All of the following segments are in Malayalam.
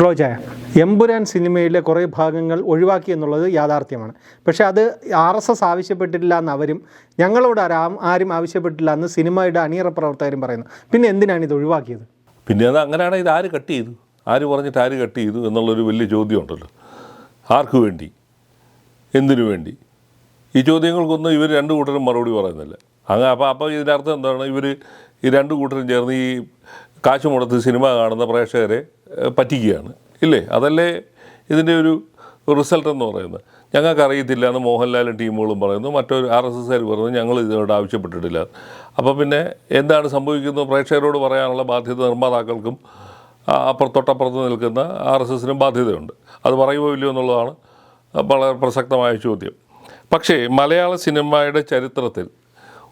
റോജ എമ്പുരാൻ സിനിമയിലെ കുറേ ഭാഗങ്ങൾ ഒഴിവാക്കി എന്നുള്ളത് യാഥാർത്ഥ്യമാണ്. പക്ഷേ അത് ആർ എസ് എസ് ആവശ്യപ്പെട്ടിട്ടില്ല എന്ന് അവരും ഞങ്ങളോട് ആരാ- ആരും ആവശ്യപ്പെട്ടില്ല എന്ന് സിനിമയുടെ അണിയറ പ്രവർത്തകരും പറയുന്നു. പിന്നെ എന്തിനാണ് ഇത് ഒഴിവാക്കിയത്? പിന്നെ അത് അങ്ങനെയാണ് ഇത് ആര് കട്ട് ചെയ്തു? ആര് പറഞ്ഞിട്ട് ആര് കട്ട് ചെയ്തു എന്നുള്ളൊരു വലിയ ചോദ്യമുണ്ടല്ലോ ആർക്ക് വേണ്ടി? എന്തിനു വേണ്ടി? ഈ ചോദ്യങ്ങൾക്കൊന്നും ഇവർ രണ്ട് കൂട്ടരും മറുപടി പറയുന്നില്ല. അങ്ങ് അപ്പോൾ അപ്പോൾ ഇതിന്റെ അർത്ഥം എന്താണ്? ഇവർ ഈ രണ്ട് കൂട്ടരും ചേർന്ന് ഈ കാശ് മുടത്ത് സിനിമ കാണുന്ന പ്രേക്ഷകരെ പറ്റിക്കുകയാണ്. ഇല്ലേ? അതല്ലേ ഇതിന്റെ ഒരു റിസൾട്ട് എന്ന് പറയുന്നത്. ഞങ്ങൾക്ക് അറിയത്തില്ല എന്ന് മോഹൻലാലും ടീമുകളും പറയുന്നു. മറ്റൊരു ആർ എസ് എസ്കാർ പറയുന്നു ഞങ്ങൾ ഇതിനോട് ആവശ്യപ്പെട്ടിട്ടില്ല. അപ്പോൾ പിന്നെ എന്താണ് സംഭവിക്കുന്നത്? പ്രേക്ഷകരോട് പറയാനുള്ള ബാധ്യത നിർമ്മാതാക്കൾക്കും അപ്പുറത്തൊട്ടപ്പുറത്ത് തൊട്ടപ്പുറത്ത് നിൽക്കുന്ന ആർ എസ് എസിനും ബാധ്യതയുണ്ട്. അത് പറയുമോ ഇല്ലയോ എന്നുള്ളതാണ് വളരെ പ്രസക്തമായ ചോദ്യം. പക്ഷേ മലയാള സിനിമയുടെ ചരിത്രത്തിൽ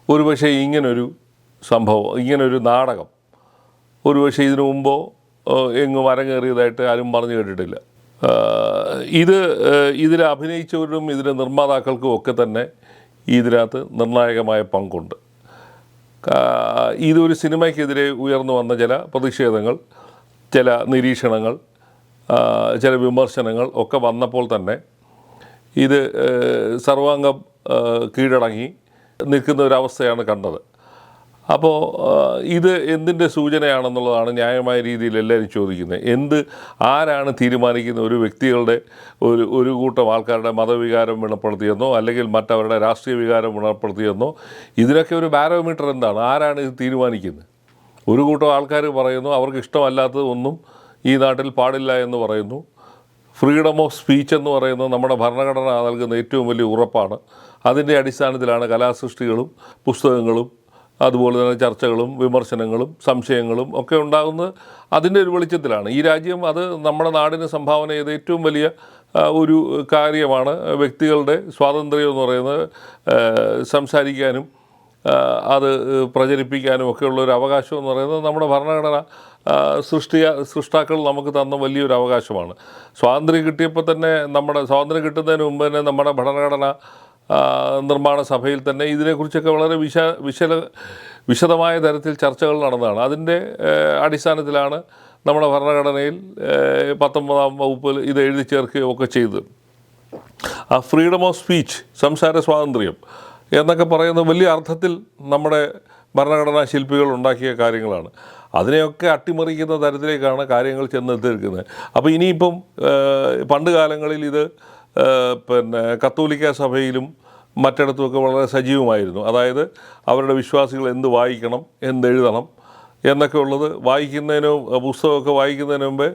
ഒരുപക്ഷെ ഇങ്ങനൊരു സംഭവം ഇങ്ങനൊരു നാടകം ഒരുപക്ഷെ ഇതിനു മുമ്പോ എങ്ങ് അരങ്ങേറിയതായിട്ട് ആരും പറഞ്ഞു കേട്ടിട്ടില്ല. ഇത് ഇതിൽ അഭിനയിച്ചവരും ഇതിലെ നിർമ്മാതാക്കൾക്കും ഒക്കെ തന്നെ ഇതിനകത്ത് നിർണായകമായ പങ്കുണ്ട്. ഇതൊരു സിനിമയ്ക്കെതിരെ ഉയർന്നു വന്ന ചില പ്രതിഷേധങ്ങൾ ചില നിരീക്ഷണങ്ങൾ ചില വിമർശനങ്ങൾ ഒക്കെ വന്നപ്പോൾ തന്നെ ഇത് സർവാംഗം കീഴടങ്ങി നിൽക്കുന്ന ഒരവസ്ഥയാണ് കണ്ടത്. അപ്പോൾ ഇത് എന്തിന്റെ സൂചനയാണെന്നുള്ളതാണ് ന്യായമായ രീതിയിൽ എല്ലാവരും ചോദിക്കുന്നത്. എന്ത് ആരാണ് തീരുമാനിക്കുന്ന ഒരു വ്യക്തികളുടെ ഒരു ഒരു കൂട്ടം ആൾക്കാരുടെ മതവികാരം വിണപ്പെടുത്തിയെന്നോ അല്ലെങ്കിൽ മറ്റവരുടെ രാഷ്ട്രീയ വികാരം വിണപ്പെടുത്തിയെന്നോ ഇതിനൊക്കെ ഒരു ബാരോമീറ്റർ എന്താണ്? ആരാണ് ഇത് തീരുമാനിക്കുന്നത്? ഒരു കൂട്ടം ആൾക്കാർ പറയുന്നു അവർക്ക് ഇഷ്ടമല്ലാത്തത് ഒന്നും ഈ നാട്ടിൽ പാടില്ല എന്ന് പറയുന്നു. ഫ്രീഡം ഓഫ് സ്പീച്ച് എന്ന് പറയുന്നത് നമ്മുടെ ഭരണഘടന നൽകുന്ന ഏറ്റവും വലിയ ഉറപ്പാണ്. അതിന്റെ അടിസ്ഥാനത്തിലാണ് കലാസൃഷ്ടികളും പുസ്തകങ്ങളും അതുപോലെ തന്നെ ചർച്ചകളും വിമർശനങ്ങളും സംശയങ്ങളും ഒക്കെ ഉണ്ടാകുന്നത് അതിന്റെ ഒരു വെളിച്ചത്തിലാണ്. ഈ രാജ്യം അത് നമ്മുടെ നാടിന് സംഭാവന ചെയ്ത ഏറ്റവും വലിയ ഒരു കാര്യമാണ്. വ്യക്തികളുടെ സ്വാതന്ത്ര്യം എന്ന് പറയുന്നത് സംസാരിക്കാനും അത് പ്രചരിപ്പിക്കാനും ഒക്കെയുള്ള ഒരു അവകാശം എന്ന് പറയുന്നത് നമ്മുടെ ഭരണഘടന സൃഷ്ടിയ സൃഷ്ടാക്കൾ നമുക്ക് തന്ന വലിയൊരു അവകാശമാണ്. സ്വാതന്ത്ര്യം കിട്ടിയപ്പോൾ തന്നെ നമ്മുടെ സ്വാതന്ത്ര്യം കിട്ടുന്നതിന് മുമ്പ് തന്നെ നമ്മുടെ ഭരണഘടന നിർമ്മാണ സഭയിൽ തന്നെ ഇതിനെക്കുറിച്ചൊക്കെ വളരെ വിശ വിശല വിശദമായ തരത്തിൽ ചർച്ചകൾ നടന്നതാണ്. അതിന്റെ അടിസ്ഥാനത്തിലാണ് നമ്മുടെ ഭരണഘടനയിൽ പത്തൊമ്പതാം വകുപ്പിൽ ഇത് എഴുതി ചേർക്കുകയും ഒക്കെ ചെയ്തത്. ആ ഫ്രീഡം ഓഫ് സ്പീച്ച് സംസാര സ്വാതന്ത്ര്യം എന്നൊക്കെ പറയുന്ന വലിയ അർത്ഥത്തിൽ നമ്മുടെ ഭരണഘടനാ ശില്പികൾ ഉണ്ടാക്കിയ കാര്യങ്ങളാണ്. അതിനെയൊക്കെ അട്ടിമറിക്കുന്ന തരത്തിലേക്കാണ് കാര്യങ്ങൾ ചെന്നെത്തിയിരിക്കുന്നത്. അപ്പോൾ ഇനിയിപ്പം പണ്ട് കാലങ്ങളിൽ ഇത് പിന്നെ കത്തോലിക്ക സഭയിലും മറ്റിടത്തുമൊക്കെ വളരെ സജീവമായിരുന്നു. അതായത് അവരുടെ വിശ്വാസികൾ എന്ത് വായിക്കണം എന്തെഴുതണം എന്നൊക്കെ ഉള്ളത് വായിക്കുന്നതിന് പുസ്തകമൊക്കെ വായിക്കുന്നതിന് മുമ്പേ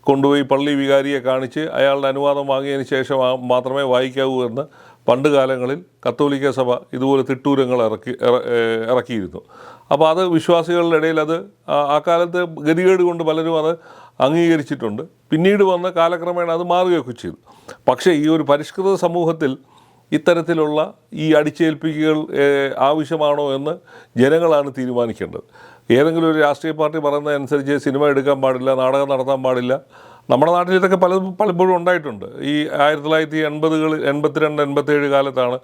കൊണ്ടുപോയി പള്ളി വികാരിയെ കാണിച്ച് അയാളുടെ അനുവാദം വാങ്ങിയതിന് ശേഷം മാത്രമേ വായിക്കാവൂ എന്ന് പണ്ട് കാലങ്ങളിൽ കത്തോലിക്ക സഭ ഇതുപോലെ തിട്ടൂരങ്ങൾ ഇറക്കി ഇറ- ഇറക്കിയിരുന്നു. അപ്പോൾ അത് വിശ്വാസികളുടെ ഇടയിൽ അത് ആ കാലത്ത് ഗതികേട് കൊണ്ട് പലരും അത് അംഗീകരിച്ചിട്ടുണ്ട്. പിന്നീട് വന്ന കാലക്രമേണ അത് മാറുകയൊക്കെ ചെയ്തു. പക്ഷേ ഈ ഒരു പരിഷ്കൃത സമൂഹത്തിൽ ഇത്തരത്തിലുള്ള ഈ അടിച്ചേൽപ്പിക്കൽ ആവശ്യമാണോ എന്ന് ജനങ്ങളാണ് തീരുമാനിക്കേണ്ടത്. ഏതെങ്കിലും ഒരു രാഷ്ട്രീയ പാർട്ടി പറയുന്നതനുസരിച്ച് സിനിമ എടുക്കാൻ പാടില്ല നാടകം നടത്താൻ പാടില്ല. നമ്മുടെ നാട്ടിൽ ഇതൊക്കെ പല പലപ്പോഴും ഉണ്ടായിട്ടുണ്ട്. ഈ ആയിരത്തി തൊള്ളായിരത്തി എൺപതുകളിൽ എൺപത്തിരണ്ട് എൺപത്തേഴ് കാലത്താണ്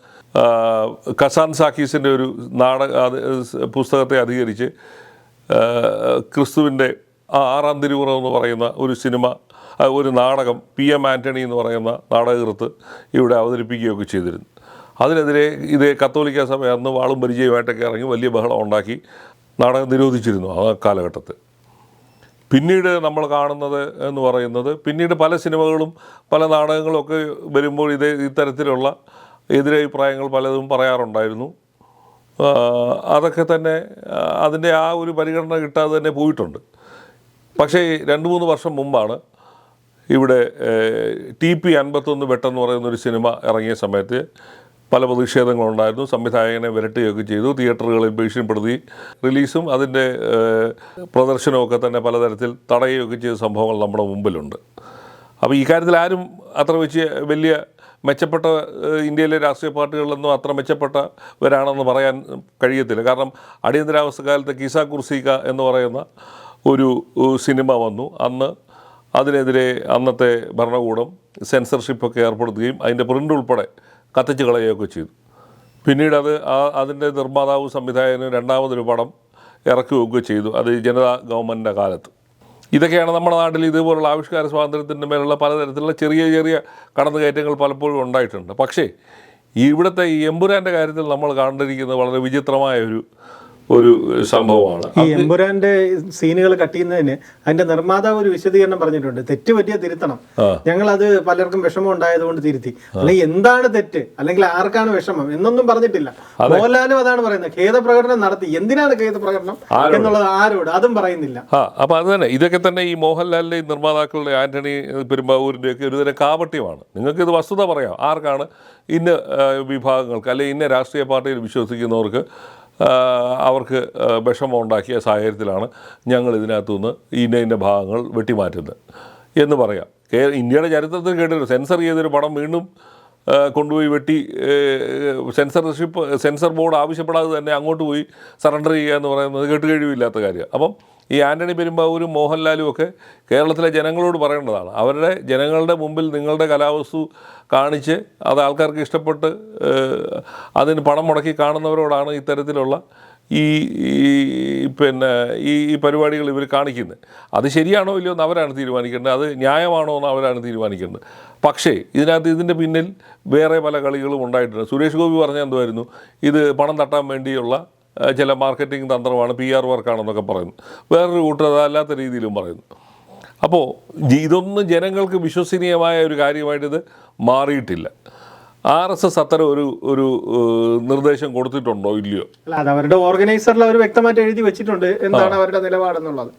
കസാൻ സാക്കീസിന്റെ ഒരു നാടക പുസ്തകത്തെ അധികരിച്ച് ക്രിസ്തുവിന്റെ ആറാം തിരുവുറം എന്ന് പറയുന്ന ഒരു സിനിമ ഒരു നാടകം പി എം ആന്റണി എന്ന് പറയുന്ന നാടകകൃത്ത് ഇവിടെ അവതരിപ്പിക്കുകയൊക്കെ ചെയ്തിരുന്നു. അതിനെതിരെ ഇതേ കത്തോലിക്ക സഭ അന്ന് വാളും പരിചയമായിട്ടൊക്കെ ഇറങ്ങി വലിയ ബഹളം ഉണ്ടാക്കി നാടകം നിരോധിച്ചിരുന്നു ആ കാലഘട്ടത്തിൽ. പിന്നീട് നമ്മൾ കാണുന്നത് എന്ന് പറയുന്നത് പിന്നീട് പല സിനിമകളും പല നാടകങ്ങളും ഒക്കെ വരുമ്പോൾ ഇതേ ഇത്തരത്തിലുള്ള എതിരഭിപ്രായങ്ങൾ പലതും പറയാറുണ്ടായിരുന്നു. അതൊക്കെ തന്നെ അതിന്റെ ആ ഒരു പരിഗണന കിട്ടാതെ തന്നെ പോയിട്ടുണ്ട്. പക്ഷേ രണ്ട് മൂന്ന് വർഷം മുമ്പാണ് ഇവിടെ ടി പി അൻപത്തൊന്ന് വെട്ടെന്ന് പറയുന്നൊരു സിനിമ ഇറങ്ങിയ സമയത്ത് പല പ്രതിഷേധങ്ങളുണ്ടായിരുന്നു. സംവിധായകനെ വിരട്ടുകയൊക്കെ ചെയ്തു. തിയേറ്ററുകളിൽ ഭീഷണിപ്പെടുത്തി. റിലീസും അതിന്റെ പ്രദർശനമൊക്കെ തന്നെ പലതരത്തിൽ തടയുകയൊക്കെ ചെയ്ത സംഭവങ്ങൾ നമ്മുടെ മുമ്പിലുണ്ട്. അപ്പോൾ ഈ കാര്യത്തിൽ ആരും അത്ര വെച്ച് വലിയ മെച്ചപ്പെട്ട ഇന്ത്യയിലെ രാഷ്ട്രീയ പാർട്ടികളിലൊന്നും അത്ര മെച്ചപ്പെട്ടവരാണെന്ന് പറയാൻ കഴിയത്തില്ല. കാരണം അടിയന്തരാവസ്ഥ കാലത്ത് കിസ കുർസിക എന്ന് പറയുന്ന ഒരു സിനിമ വന്നു. അന്ന് അതിനെതിരെ അന്നത്തെ ഭരണകൂടം സെൻസർഷിപ്പൊക്കെ ഏർപ്പെടുത്തുകയും അതിന്റെ പ്രിന്റ് ഉൾപ്പെടെ കത്തിച്ച് കളയുകയൊക്കെ ചെയ്തു. പിന്നീട് അത് ആ അതിന്റെ നിർമ്മാതാവ് സംവിധായകനും രണ്ടാമതൊരു പടം ഇറക്കുകയൊക്കെ ചെയ്തു. അത് ജനതാ ഗവൺമെന്റിന്റെ കാലത്ത്. ഇതൊക്കെയാണ് നമ്മുടെ നാട്ടിൽ ഇതുപോലുള്ള ആവിഷ്കാര സ്വാതന്ത്ര്യത്തിന്റെ മേലുള്ള പലതരത്തിലുള്ള ചെറിയ ചെറിയ കടന്നുകയറ്റങ്ങൾ പലപ്പോഴും ഉണ്ടായിട്ടുണ്ട്. പക്ഷേ ഇവിടുത്തെ ഈ എമ്പുരാന്റെ കാര്യത്തിൽ നമ്മൾ കണ്ടിരിക്കുന്നത് വളരെ വിചിത്രമായ ഒരു ഒരു സംഭവമാണ്. ഈ എമ്പുരാന്റെ സീനുകൾ കട്ട് ചെയ്യുന്നതിന് അതിന്റെ നിർമ്മാതാവ് ഒരു വിശദീകരണം പറഞ്ഞിട്ടുണ്ട്. തെറ്റ് പറ്റിയ തിരുത്തണം. ഞങ്ങൾ അത് പലർക്കും വിഷമം ഉണ്ടായതുകൊണ്ട് തിരുത്തി. അല്ലെങ്കിൽ എന്താണ് തെറ്റ്? അല്ലെങ്കിൽ ആർക്കാണ് വിഷമം? എന്നൊന്നും പറഞ്ഞിട്ടില്ല. മോഹൻലാലും അതാണ് പറയുന്നത്. ഖേദപ്രകടനം നടത്തി. എന്തിനാണ് ഖേദപ്രകടനം എന്നുള്ളത് ആരോട്? അതും പറയുന്നില്ല. അപ്പൊ അത് തന്നെ. ഇതൊക്കെ തന്നെ ഈ മോഹൻലാലിന്റെ നിർമ്മാതാക്കളുടെ ആന്റണി പെരുമ്പാവൂരിന്റെ ഒക്കെ ഒരുതരം കാപട്യമാണ്. നിങ്ങൾക്ക് ഇത് വസ്തുത പറയാം. ആർക്കാണ് ഇന്ന വിഭാഗങ്ങൾക്ക് അല്ലെങ്കിൽ ഇന്ന രാഷ്ട്രീയ പാർട്ടിയിൽ വിശ്വസിക്കുന്നവർക്ക് അവർക്ക് വിഷമം ഉണ്ടാക്കിയ സാഹചര്യത്തിലാണ് ഞങ്ങൾ ഇതിനകത്തുനിന്ന് ഇന്ന ഇന്ന ഭാഗങ്ങൾ വെട്ടിമാറ്റുന്നത്. എന്ന് പറയാം. കേ ഇന്ത്യയുടെ ചരിത്രത്തിൽ കേട്ടിട്ട് സെൻസർ ചെയ്തൊരു പടം വീണ്ടും കൊണ്ടുപോയി വെട്ടി സെൻസർഷിപ്പ് സെൻസർ ബോർഡ് ആവശ്യപ്പെടാതെ തന്നെ അങ്ങോട്ട് പോയി സറണ്ടർ ചെയ്യുക എന്ന് പറയുന്നത് കേട്ട് കഴിവില്ലാത്ത കാര്യം അപ്പം ഈ ആന്റണി പെരുമ്പാവൂരും മോഹൻലാലും ഒക്കെ കേരളത്തിലെ ജനങ്ങളോട് പറയേണ്ടതാണ്. അവരുടെ ജനങ്ങളുടെ മുമ്പിൽ നിങ്ങളുടെ കലാവസ്തു കാണിച്ച് അത് ആൾക്കാർക്ക് ഇഷ്ടപ്പെട്ട് അതിന് പണം മുടക്കി കാണുന്നവരോടാണ് ഇത്തരത്തിലുള്ള ഈ പിന്നെ ഈ ഈ പരിപാടികൾ ഇവർ കാണിക്കുന്നത് അത് ശരിയാണോ ഇല്ലയോ എന്ന് അവരാണ് തീരുമാനിക്കേണ്ടത്. അത് ന്യായമാണോ എന്ന് അവരാണ് തീരുമാനിക്കേണ്ടത്. പക്ഷേ ഇതിനകത്ത് ഇതിന്റെ പിന്നിൽ വേറെ പല കളികളും ഉണ്ടായിട്ടുണ്ട്. സുരേഷ് ഗോപി പറഞ്ഞ എന്തുമായിരുന്നു ഇത് പണം തട്ടാൻ വേണ്ടിയുള്ള ചില മാർക്കറ്റിംഗ് തന്ത്രമാണ് പി ആർ വർക്കാണെന്നൊക്കെ പറയുന്നു. വേറൊരു കൂട്ടർ അതല്ലാത്ത രീതിയിലും പറയുന്നു. അപ്പോൾ ഇതൊന്നും ജനങ്ങൾക്ക് വിശ്വസനീയമായ ഒരു കാര്യമായിട്ടിത് മാറിയിട്ടില്ല. ആർ എസ് എസ് അത്തരം ഒരു ഒരു നിർദ്ദേശം കൊടുത്തിട്ടുണ്ടോ ഇല്ലയോ? അല്ല അത് അവരുടെ ഓർഗനൈസറിൽ അവർ വ്യക്തമായിട്ട് എഴുതി വെച്ചിട്ടുണ്ട്. എന്താണ് അവരുടെ നിലപാടെന്നുള്ളത്.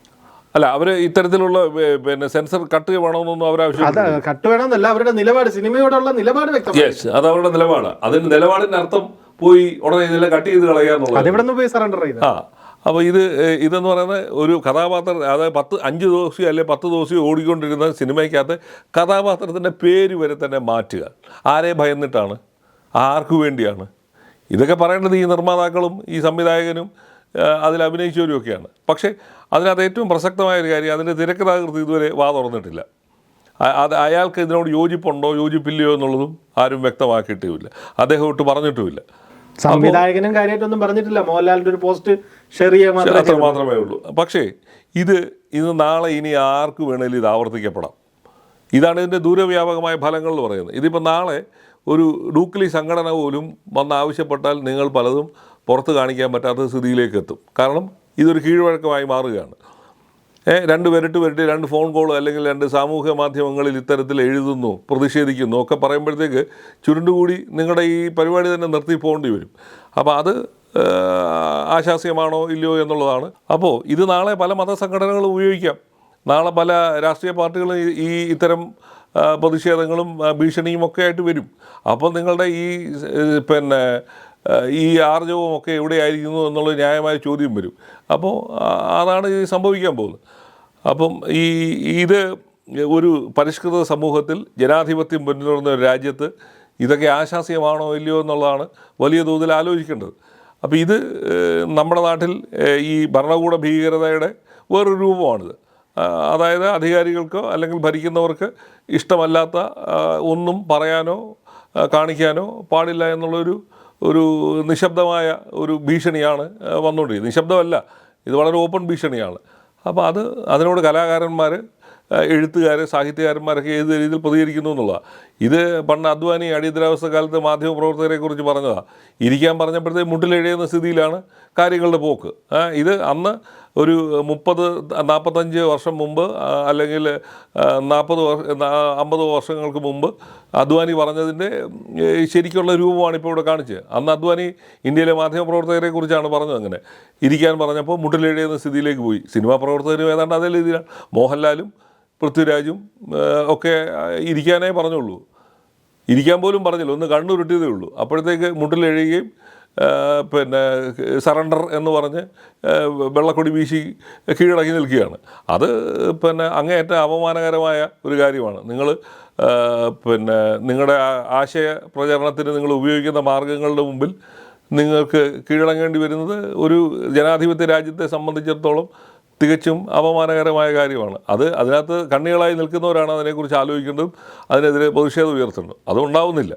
അല്ല അവർ ഇത്തരത്തിലുള്ള പിന്നെ സെൻസർ കട്ട് വേണമെന്നൊന്നും അവർ ആവശ്യം കട്ട് വേണമെന്നല്ല അവരുടെ നിലപാട് സിനിമയോടുള്ള നിലപാട് വ്യക്തമാണ് അത് അവരുടെ നിലപാട്. അതിന് നിലപാടിന്റെ അർത്ഥം പോയി ഉടനെ ഇതെല്ലാം കട്ട് ചെയ്ത് കളയാന്നുള്ളത് അതെവിടെ നിന്ന് പോയി സറണ്ടർ ചെയ്ത്. ആ അപ്പോൾ ഇത് ഇതെന്ന് പറയുന്നത് ഒരു കഥാപാത്രം അതായത് പത്ത് അഞ്ച് ദിവസം അല്ലെ പത്ത് ദിവസം ഓടിക്കൊണ്ടിരുന്ന സിനിമയ്ക്കകത്ത് കഥാപാത്രത്തിന്റെ പേര് വരെ തന്നെ മാറ്റുക. ആരെ ഭയന്നിട്ടാണ്? ആർക്കു വേണ്ടിയാണ്? ഇതൊക്കെ പറയേണ്ടത് ഈ നിർമ്മാതാക്കളും ഈ സംവിധായകനും അതിൽ അഭിനയിച്ചവരും ഒക്കെയാണ്. പക്ഷേ അതിനകത്ത് ഏറ്റവും പ്രസക്തമായ ഒരു കാര്യം അതിന്റെ തിരക്കഥാകൃത്ത് ഇതുവരെ വാ തുറന്നിട്ടില്ല. അത് അയാൾക്ക് ഇതിനോട് യോജിപ്പുണ്ടോ യോജിപ്പില്ലയോ എന്നുള്ളതും ആരും വ്യക്തമാക്കിയിട്ടുമില്ല അദ്ദേഹം ഒട്ട് പറഞ്ഞിട്ടുമില്ല. സംവിധായകനും കാര്യമായിട്ടൊന്നും പറഞ്ഞിട്ടില്ല. മോഹൻലാലിന്റെ ഒരു പോസ്റ്റ് ഷെയർ ചെയ്യാൻ മാത്രമേ അത്ര മാത്രമേ ഉള്ളൂ. പക്ഷേ ഇത് ഇത് നാളെ ഇനി ആർക്ക് വേണേലും ഇത് ആവർത്തിക്കപ്പെടാം. ഇതാണ് ഇതിന്റെ ദൂരവ്യാപകമായ ഫലങ്ങൾ എന്ന് പറയുന്നത്. ഇതിപ്പോൾ നാളെ ഒരു ഡൂക്ലി സംഘടന പോലും വന്ന് ആവശ്യപ്പെട്ടാൽ നിങ്ങൾ പലതും പുറത്ത് കാണിക്കാൻ പറ്റാത്ത സ്ഥിതിയിലേക്ക് എത്തും. കാരണം ഇതൊരു കീഴ്വഴക്കമായി മാറുകയാണ്. രണ്ട് വരട്ട് വരട്ട് രണ്ട് ഫോൺ കോളോ അല്ലെങ്കിൽ രണ്ട് സാമൂഹ്യ മാധ്യമങ്ങളിൽ ഇത്തരത്തിൽ എഴുതുന്നു പ്രതിഷേധിക്കുന്നു ഒക്കെ പറയുമ്പോഴത്തേക്ക് ചുരുണ്ടുകൂടി നിങ്ങളുടെ ഈ പരിപാടി തന്നെ നിർത്തി പോകേണ്ടി വരും. അപ്പോൾ അത് ആശാസ്യമാണോ ഇല്ലയോ എന്നുള്ളതാണ്. അപ്പോൾ ഇത് നാളെ പല മതസംഘടനകളും ഉപയോഗിക്കാം. നാളെ പല രാഷ്ട്രീയ പാർട്ടികളും ഈ- ഇത്തരം പ്രതിഷേധങ്ങളും ഭീഷണിയും ഒക്കെ ആയിട്ട് വരും. അപ്പോൾ നിങ്ങളുടെ ഈ പിന്നെ ഈ ആർജവും ഒക്കെ എവിടെയായിരിക്കുന്നു എന്നുള്ള ന്യായമായ ചോദ്യം വരും. അപ്പോൾ അതാണ് സംഭവിക്കാൻ പോകുന്നത്. അപ്പം ഈ ഇത് ഒരു പരിഷ്കൃത സമൂഹത്തിൽ ജനാധിപത്യം പിന്തുടർന്ന ഒരു രാജ്യത്ത് ഇതൊക്കെ ആശാസ്യമാണോ ഇല്ലയോ എന്നുള്ളതാണ് വലിയ തോതിൽ ആലോചിക്കേണ്ടത്. അപ്പോൾ ഇത് നമ്മുടെ നാട്ടിൽ ഈ ഭരണകൂട ഭീകരതയുടെ വേറൊരു രൂപമാണിത്. അതായത് അധികാരികൾക്കോ അല്ലെങ്കിൽ ഭരിക്കുന്നവർക്ക് ഇഷ്ടമല്ലാത്ത ഒന്നും പറയാനോ കാണിക്കാനോ പാടില്ല എന്നുള്ളൊരു ഒരു നിശബ്ദമായ ഒരു ഭീഷണിയാണ് വന്നുകൊണ്ടിരിക്കുന്നത്. നിശബ്ദമല്ല ഇത് വളരെ ഓപ്പൺ ഭീഷണിയാണ്. അപ്പോൾ അത് അതിനോട് കലാകാരന്മാർ എഴുത്തുകാർ സാഹിത്യകാരന്മാരൊക്കെ ഏത് രീതിയിൽ പ്രതികരിക്കുന്നു എന്നുള്ളതാണ് ഇത് പണ്ട് അദ്വാനി അടിയന്തരാവസ്ഥ കാലത്ത് മാധ്യമപ്രവർത്തകരെക്കുറിച്ച് പറഞ്ഞതാണ് ഇരിക്കാൻ പറഞ്ഞപ്പോഴത്തേക്ക് മുട്ടിലെഴുതുന്ന സ്ഥിതിയിലാണ് കാര്യങ്ങളുടെ പോക്ക്. ഇത് അന്ന് ഒരു മുപ്പത് നാൽപ്പത്തഞ്ച് വർഷം മുമ്പ് അല്ലെങ്കിൽ നാൽപ്പത് അമ്പത് വർഷങ്ങൾക്ക് മുമ്പ് അദ്വാനി പറഞ്ഞതിന്റെ ശരിക്കുള്ള രൂപമാണ് ഇപ്പോൾ ഇവിടെ കാണിച്ചത്. അന്ന് അദ്വാനി ഇന്ത്യയിലെ മാധ്യമപ്രവർത്തകരെ കുറിച്ചാണ് പറഞ്ഞത് അങ്ങനെ. ഇരിക്കാൻ പറഞ്ഞപ്പോൾ മുട്ടിലെഴുതുന്ന സ്ഥിതിയിലേക്ക് പോയി. സിനിമാ പ്രവർത്തകരും ഏതാണ്ട് അതേ രീതിയിലാണ്. മോഹൻലാലും പൃഥ്വിരാജും ഒക്കെ ഇരിക്കാനേ പറഞ്ഞുള്ളൂ. ഇരിക്കാൻ പോലും പറഞ്ഞില്ല. ഒന്ന് കണ്ണുരുട്ടിയതേ ഉള്ളൂ. അപ്പോഴത്തേക്ക് മുട്ടിലെഴുകയും പിന്നെ സറണ്ടർ എന്ന് പറഞ്ഞ് വെള്ളക്കൊടി വീശി കീഴടങ്ങി നിൽക്കുകയാണ്. അത് പിന്നെ അങ്ങേയറ്റ അപമാനകരമായ ഒരു കാര്യമാണ്. നിങ്ങൾ പിന്നെ നിങ്ങളുടെ ആശയ പ്രചരണത്തിന് നിങ്ങൾ ഉപയോഗിക്കുന്ന മാർഗങ്ങളുടെ മുമ്പിൽ നിങ്ങൾക്ക് കീഴടങ്ങേണ്ടി വരുന്നത് ഒരു ജനാധിപത്യ രാജ്യത്തെ സംബന്ധിച്ചിടത്തോളം തികച്ചും അപമാനകരമായ കാര്യമാണ്. അത് അതിനകത്ത് കണ്ണികളായി നിൽക്കുന്നവരാണ് അതിനെക്കുറിച്ച് ആലോചിക്കേണ്ടതും അതിനെതിരെ പ്രതിഷേധം ഉയർത്തേണ്ടതും. അതുണ്ടാവുന്നില്ല